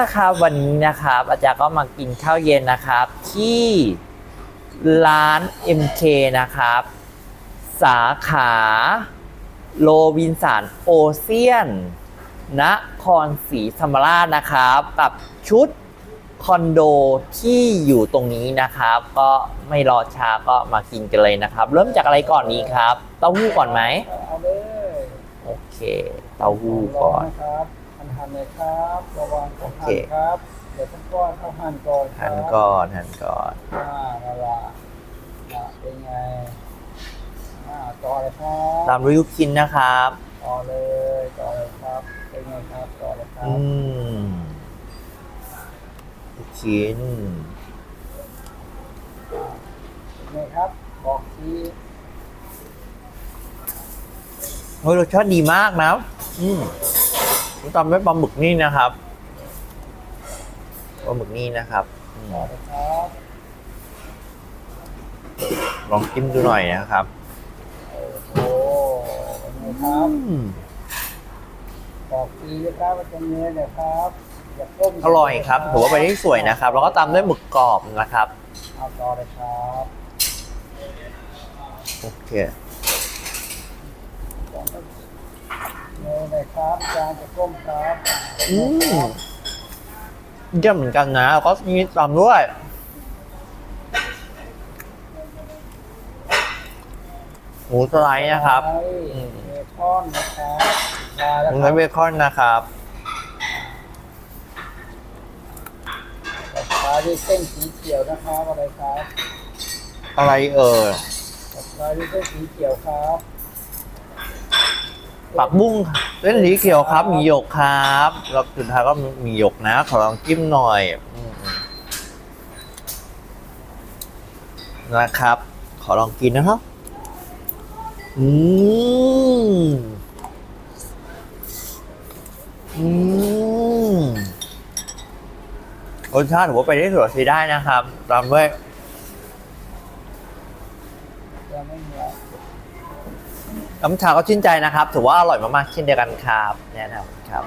นะครับ วันนี้นะครับ อาจารย์ก็มากินข้าวเย็นนะครับ ที่ร้าน MK นะครับ สาขาโลวินสันโอเซียนนครศรีธรรมราชนะครับ กับชุดคอนโดที่อยู่ตรงนี้นะครับ ก็ไม่รอช้าก็มากินกันเลยนะครับ เริ่มจากอะไรก่อนดีครับ เต้าหู้ก่อนไหมเอาเลยโอเค เต้าหู้ก่อนนะครับ หั่นหั่นเลยครับระวังเขาหั่โอนเคครับ เดี๋ยวต้องก้อนเขาหั่นก่อนครับหั่นก่อนหั่นก่อนอ่าละละอ่าเป็นไงอ่าต่อเลยครัตามบด้วยลูกชิ้นนะครับ ต่อเลยต่อเลยครับ เป็นไงครับต่อเลยครัอืบมลูกชิ้นเป็นไงครับ บอกทีเฮ้ยรสชาติดีมากนะ อืม ตามด้วยปลาหมึกนี่นะครับปลาหมึกนี่นะครับอืมต่อเลยครับลองจิ้มดูหน่อยนะครับโอ้เป็นไงครับอืมบอกทีนะครับว่าจะเนื้อเนี่ยครับอย่าก้มอร่อยครับถือว่าไปได้สวยนะครับ แล้วก็ตามด้วยหมึกกรอบนะครับ เอาต่อเลยครับ โอเค เนื้อเลยครับจานจะก้มครับอืมเยี่ยมเหมือนกันนะแล้วก็มีตามด้วย หมูสไลด์นะครับใช่อืมเบคอนนะครับมาแล้วหมูคสไลรับด์เบคอนนะครับปลาด้วยเส้นสีเขียวนะครับอะไรครับอะไรเอ่ยปลาด้วยเส้นสีเขียวครับ ผักบุ้งเส้นสีเขียวครับ มีหยกครับแล้วสุดท้ายก็มีหยกนะ ขอลองจิ้มหน่อยนะครับ ขอลองกินนะครับ อืม อืมรสชาติถือว่าไปได้สวยใช้ได้นะครับ ตามด้วย จะไม่เหนียวน้ำชาก็ชื่นใจนะครับ ถือว่าอร่อยมากๆเช่นเดียวกันครับแนะนำครับ